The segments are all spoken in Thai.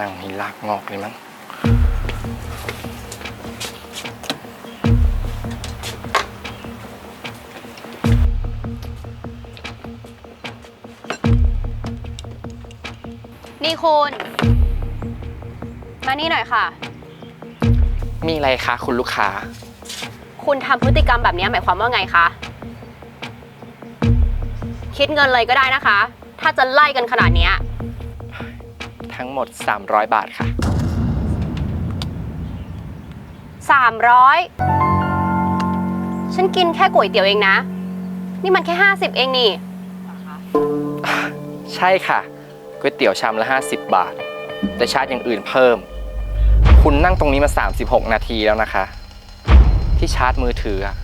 นั่งให้ลากงอกเลยมั้งนี่คุณ มานี่หน่อยค่ะ มีอะไรคะคุณลูกค้า คุณทำพฤติกรรมแบบนี้หมายความว่าไงคะ คิดเงินเลยก็ได้นะคะ ถ้าจะไล่กันขนาดเนี้ย ทั้งหมด 300 บาทค่ะ 300 ฉันกินแค่ก๋วยเตี๋ยวเองนะ นี่มันแค่ 50 เองนี่ ใช่ค่ะก๋วยเตี๋ยวชามละ 50 บาท แต่ชาร์จอย่างอื่นเพิ่ม คุณนั่งตรงนี้มา 36 นาทีแล้วนะคะ ที่ชาร์จมือถืออะ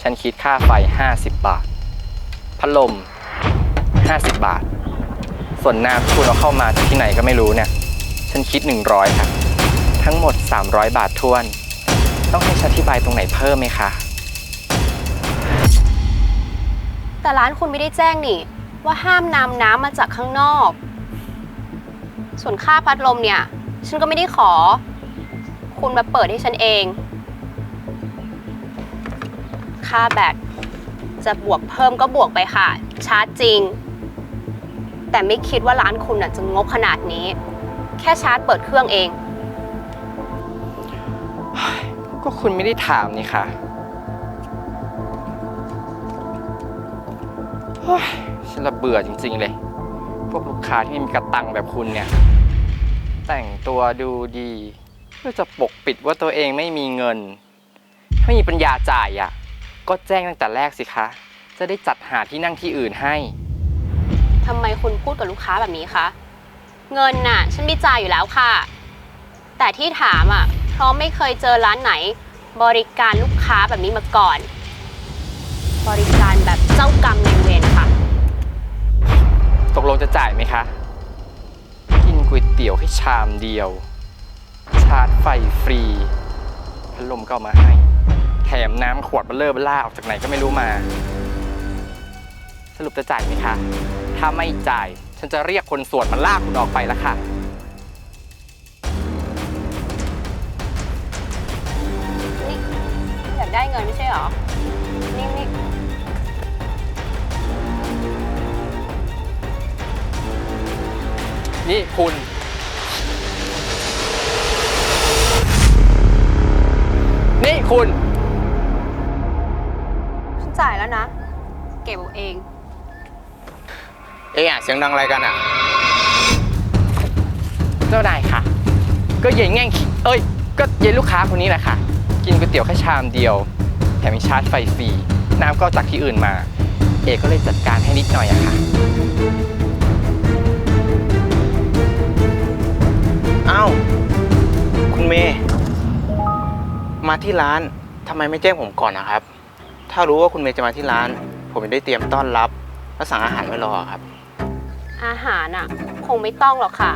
ฉันคิดค่าไฟ 50 บาท พัดลม 50 บาท ส่วนน้ำที่คุณเอาเข้ามาจากที่ไหนก็ไม่รู้เนี่ย ฉันคิด 100ค่ะทั้งหมด 300 บาททวน ต้องให้ฉันอธิบายตรงไหนเพิ่มไหมคะ แต่ร้านคุณไม่ได้แจ้งนี่ ว่าห้ามนำน้ำมาจากข้างนอก ส่วนค่าพัดลมเนี่ย ฉันก็ไม่ได้ขอ คุณมาเปิดให้ฉันเอง ค่าแบตจะบวกเพิ่มก็บวกไปค่ะ ชาร์จจริง แต่ไม่คิดว่าร้านคุณน่ะจะงบขนาดนี้ แค่ชาร์จเปิดเครื่องเอง ก็คุณไม่ได้ถามนี่ค่ะโอ๊ยฉันละเบื่อจริง ๆ เลย พวกลูกค้าที่ไม่มีกระตังแบบคุณเนี่ย แต่งตัวดูดีเพื่อจะปกปิดว่าตัวเองไม่มีเงิน ไม่มีปัญญาจ่ายอะ ก็แจ้งตั้งแต่แรกสิคะ จะได้จัดหาที่นั่งที่อื่นให้ ทำไมคุณพูดกับลูกค้าแบบนี้คะ เงินน่ะ ฉันมีจ่ายอยู่แล้วค่ะ แต่ที่ถามอะ เพราะไม่เคยเจอร้านไหน บริการลูกค้าแบบนี้มาก่อน บริการแบบเจ้ากรรมนายเวรนะคะตกลงจะจ่ายไหมคะ กินก๋วยเตี๋ยวให้ชามเดียว ชาร์จไฟฟรี พัดลมก็เอามาให้ แถมน้ำขวดเบลเลอร์เบล่าออกจากไหนก็ไม่รู้มา สรุปจะจ่ายไหมคะ ถ้าไม่จ่าย ฉันจะเรียกคนสวดมาลากคุณออกไปแล้วค่ะ นี่อยากได้เงินไม่ใช่เหรอ นี่นี่นี่คุณ นี่คุณ ฉันจ่ายแล้วนะ เก็บเอาเอง เอ๊ะอะเสียงดังอะไรกันอะ เจ้านายค่ะ ก็เย่แง่งขี้เอ้ย ก็เย่ลูกค้าคนนี้แหละค่ะ กินก๋วยเตี๋ยวแค่ชามเดียว แถมมีชาร์จไฟฟรี น้ำก็จากที่อื่นมา เอกก็เลยจัดการให้นิดหน่อยอะค่ะ อ้าว คุณเมย์ มาที่ร้านทำไมไม่แจ้งผมก่อนนะครับ ถ้ารู้ว่าคุณเมย์จะมาที่ร้าน ผมจะได้เตรียมต้อนรับ และสั่งอาหารไว้รอครับ อาหารอะ คงไม่ต้องหรอกค่ะ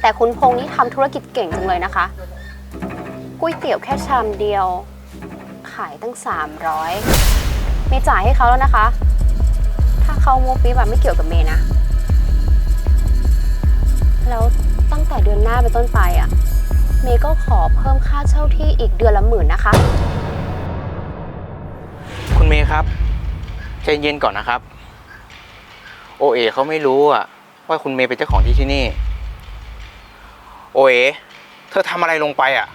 แต่คุณพงษ์นี่ทำธุรกิจเก่งจังเลยนะคะก๋วยเตี๋ยวแค่ชามเดียว ขายตั้ง 300 เมย์จ่ายให้เขาแล้วนะคะ ถ้าเขาโมปีแบบไม่เกี่ยวกับเมย์นะ แล้วตั้งแต่เดือนหน้าเป็นต้นไปอะ เมย์ก็ขอเพิ่มค่าเช่าที่อีกเดือนละหมื่นนะคะ คุณเมย์ครับใจเย็นก่อนนะครับ โอเอเขาไม่รู้อะว่าคุณเมย์เป็นเจ้าของที่ที่นี่ โอเอเธอทำอะไรลงไปอะ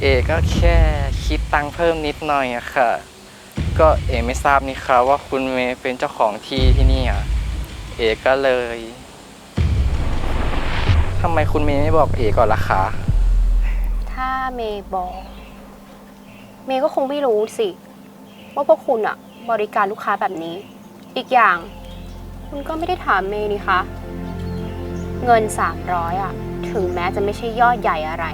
เอกก็แค่คิดตังค์เพิ่มนิดหน่อยอะค่ะ ก็เอกไม่ทราบนี่ค่ะว่าคุณเมย์เป็นเจ้าของที่ที่นี่อะเอกก็เลยทำไมคุณเมย์ไม่บอกเอกก่อนล่ะคะถ้าเมย์บอก เมย์ก็คงไม่รู้สิ ว่าพวกคุณอะบริการลูกค้าแบบนี้ อีกอย่าง คุณก็ไม่ได้ถามเมย์นี่คะ เงิน 300อะถึงแม้จะไม่ใช่ยอดใหญ่อะไร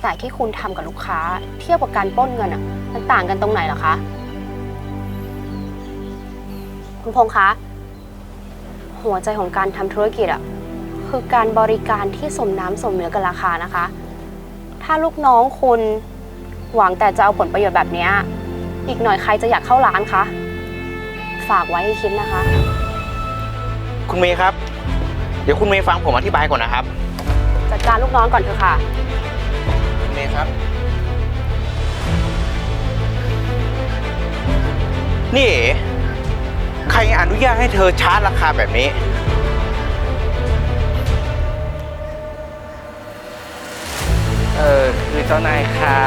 แต่ที่คุณทำกับลูกค้าเทียบกับการปล้นเงินอะมันต่างกันตรงไหนเหรอคะ คุณพงษ์คะ หัวใจของการทำธุรกิจอะคือการบริการที่สมน้ำสมเนื้อกับราคานะคะ ถ้าลูกน้องคุณหวังแต่จะเอาผลประโยชน์แบบนี้ อีกหน่อยใครจะอยากเข้าร้านคะ ฝากไว้ให้คิดนะคะ คุณเมย์ครับ เดี๋ยวคุณเมย์ฟังผมอธิบายก่อนนะครับ จัดการลูกน้องก่อนเถอะค่ะ คุณเมย์ครับ นี่เอ๋ใครอนุญาตให้เธอชาร์จราคาแบบนี้ เออคือเจ้านายคะ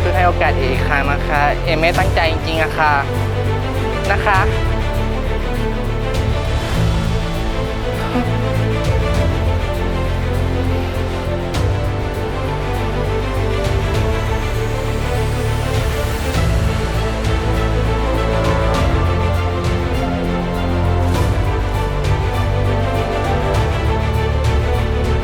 คือให้โอกาสเออีกครั้งนะคะ เอไม่ตั้งใจจริงๆอะค่ะ นะคะ